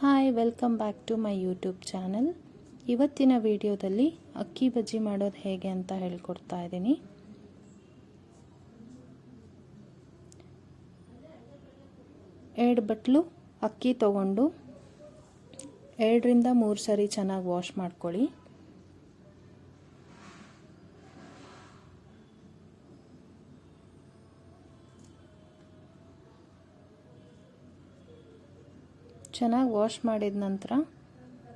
Hi welcome back to my YouTube channel ಇವತ್ತಿನ ವಿಡಿಯೋದಲ್ಲಿ ಅಕ್ಕಿ ಬಜ್ಜಿ ಮಾಡೋದು ಹೇಗೆ ಅಂತ ಹೇಳ್ಕೊಡ್ತಾ ಇದ್ದೀನಿ. ಎರಡು ಬಟ್ಲು ಅಕ್ಕಿ ತಗೊಂಡು, ಎರಡರಿಂದ ಮೂರು ಸರಿ ಚೆನ್ನಾಗಿ ವಾಶ್ ಮಾಡ್ಕೊಳ್ಳಿ. ಚೆನ್ನಾಗಿ ವಾಶ್ ಮಾಡಿದ ನಂತರ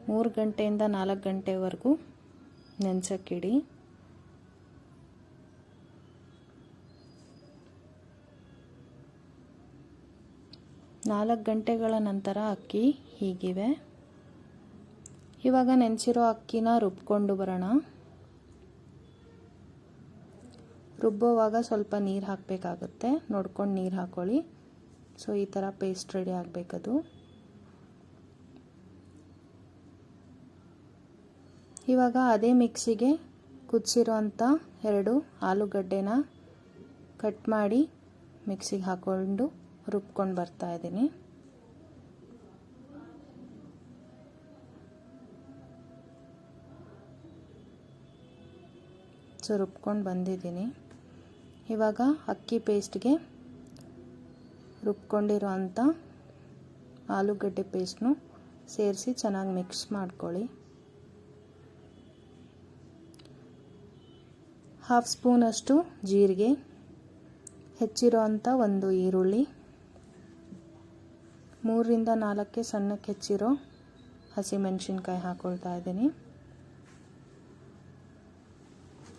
ಮೂರು ಗಂಟೆಯಿಂದ ನಾಲ್ಕು ಗಂಟೆವರೆಗೂ ನೆನೆಸಕ್ಕಿಡಿ. ನಾಲ್ಕು ಗಂಟೆಗಳ ನಂತರ ಅಕ್ಕಿ ಹೀಗಿವೆ. ಇವಾಗ ನೆನೆಸಿರೋ ಅಕ್ಕಿನ ರುಬ್ಕೊಂಡು ಬರೋಣ. ರುಬ್ಬೋವಾಗ ಸ್ವಲ್ಪ ನೀರು ಹಾಕಬೇಕಾಗುತ್ತೆ. ನೋಡ್ಕೊಂಡು ನೀರು ಹಾಕ್ಕೊಳ್ಳಿ ಸೊ, ಈ ಥರ ಪೇಸ್ಟ್ ರೆಡಿ ಆಗಬೇಕದು. ಇವಾಗ ಅದೇ ಮಿಕ್ಸಿಗೆ ಕುದಿಸಿರೋ ಅಂಥ ಎರಡು ಆಲೂಗಡ್ಡೆನ ಕಟ್ ಮಾಡಿ ಮಿಕ್ಸಿಗೆ ಹಾಕ್ಕೊಂಡು ರುಬ್ಕೊಂಡು ಬರ್ತಾ ಇದ್ದೀನಿ. ಸೊ, ರುಬ್ಕೊಂಡು ಬಂದಿದ್ದೀನಿ. ಇವಾಗ ಅಕ್ಕಿ ಪೇಸ್ಟ್ಗೆ ರುಬ್ಕೊಂಡಿರೋ ಅಂಥ ಆಲೂಗಡ್ಡೆ ಪೇಸ್ಟ್ನು ಸೇರಿಸಿ ಚೆನ್ನಾಗಿ ಮಿಕ್ಸ್ ಮಾಡ್ಕೊಳ್ಳಿ. ಹಾಫ್ ಸ್ಪೂನಷ್ಟು ಜೀರಿಗೆ ಹೆಚ್ಚಿರೋ ಅಂಥ ಒಂದು ಈರುಳ್ಳಿ, ಮೂರರಿಂದ ನಾಲ್ಕಕ್ಕೆ ಸಣ್ಣಕ್ಕೆ ಹೆಚ್ಚಿರೋ ಹಸಿಮೆಣಸಿನ್ಕಾಯಿ ಹಾಕ್ಕೊಳ್ತಾ ಇದ್ದೀನಿ.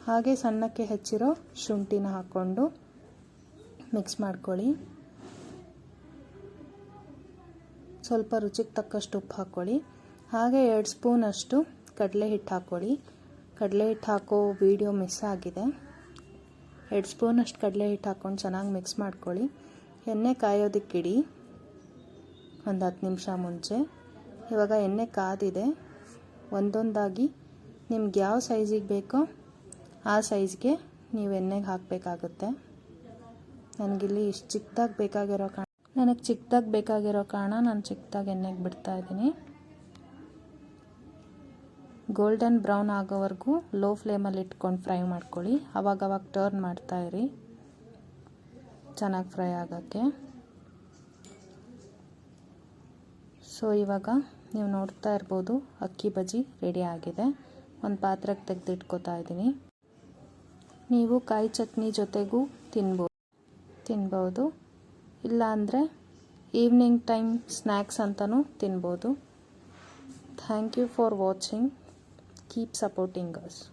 ಹಾಗೆ ಸಣ್ಣಕ್ಕೆ ಹೆಚ್ಚಿರೋ ಶುಂಠಿನ ಹಾಕ್ಕೊಂಡು ಮಿಕ್ಸ್ ಮಾಡ್ಕೊಳ್ಳಿ. ಸ್ವಲ್ಪ ರುಚಿಗೆ ತಕ್ಕಷ್ಟು ಉಪ್ಪು ಹಾಕ್ಕೊಳ್ಳಿ. ಹಾಗೆ ಎರಡು ಸ್ಪೂನಷ್ಟು ಕಡಲೆ ಹಿಟ್ಟು ಹಾಕ್ಕೊಳ್ಳಿ. ಕಡಲೆ ಹಿಟ್ಟು ಹಾಕೋ ವಿಡಿಯೋ ಮಿಸ್ ಆಗಿದೆ. ಎರಡು ಸ್ಪೂನಷ್ಟು ಕಡಲೆ ಹಿಟ್ಟು ಹಾಕ್ಕೊಂಡು ಚೆನ್ನಾಗಿ ಮಿಕ್ಸ್ ಮಾಡ್ಕೊಳ್ಳಿ. ಎಣ್ಣೆ ಕಾಯೋದಕ್ಕಿಡಿ ಒಂದು ಹತ್ತು ನಿಮಿಷ ಮುಂಚೆ. ಇವಾಗ ಎಣ್ಣೆ ಕಾದಿದೆ. ಒಂದೊಂದಾಗಿ ನಿಮ್ಗೆ ಯಾವ ಸೈಜಿಗೆ ಬೇಕೋ ಆ ಸೈಜ್ಗೆ ನೀವು ಎಣ್ಣೆಗೆ ಹಾಕಬೇಕಾಗುತ್ತೆ. ನನಗಿಲ್ಲಿ ಇಷ್ಟು ಚಿಕ್ಕದಾಗಿ ಬೇಕಾಗಿರೋ ಕಾರಣ ನನಗೆ ಚಿಕ್ಕದಾಗಿ ಬೇಕಾಗಿರೋ ಕಾರಣ ನಾನು ಚಿಕ್ಕದಾಗಿ ಎಣ್ಣೆಗೆ ಬಿಡ್ತಾ ಇದ್ದೀನಿ. ಗೋಲ್ಡನ್ ಬ್ರೌನ್ ಆಗೋವರೆಗೂ ಲೋ ಫ್ಲೇಮಲ್ಲಿ ಇಟ್ಕೊಂಡು ಫ್ರೈ ಮಾಡ್ಕೊಳ್ಳಿ. ಅವಾಗವಾಗ ಟರ್ನ್ ಮಾಡ್ತಾ ಇರಿ. ಚೆನ್ನಾಗಿ ಫ್ರೈ ಆಗೋಕ್ಕೆ. ಸೊ ಇವಾಗ ನೀವು ನೋಡ್ತಾ ಇರ್ಬೋದು ಅಕ್ಕಿ ಬಜ್ಜಿ ರೆಡಿ ಆಗಿದೆ. ಒಂದು ಪಾತ್ರೆಗೆ ತೆಗೆದಿಟ್ಕೋತಾ ಇದ್ದೀನಿ. ನೀವು ಕಾಯಿ ಚಟ್ನಿ ಜೊತೆಗೂ ತಿನ್ಬೋದು ತಿನ್ಬೋದು. ಇಲ್ಲಾಂದರೆ ಈವ್ನಿಂಗ್ ಟೈಮ್ ಸ್ನ್ಯಾಕ್ಸ್ ಅಂತಲೂ ತಿನ್ಬೋದು. Thank you for watching keep supporting us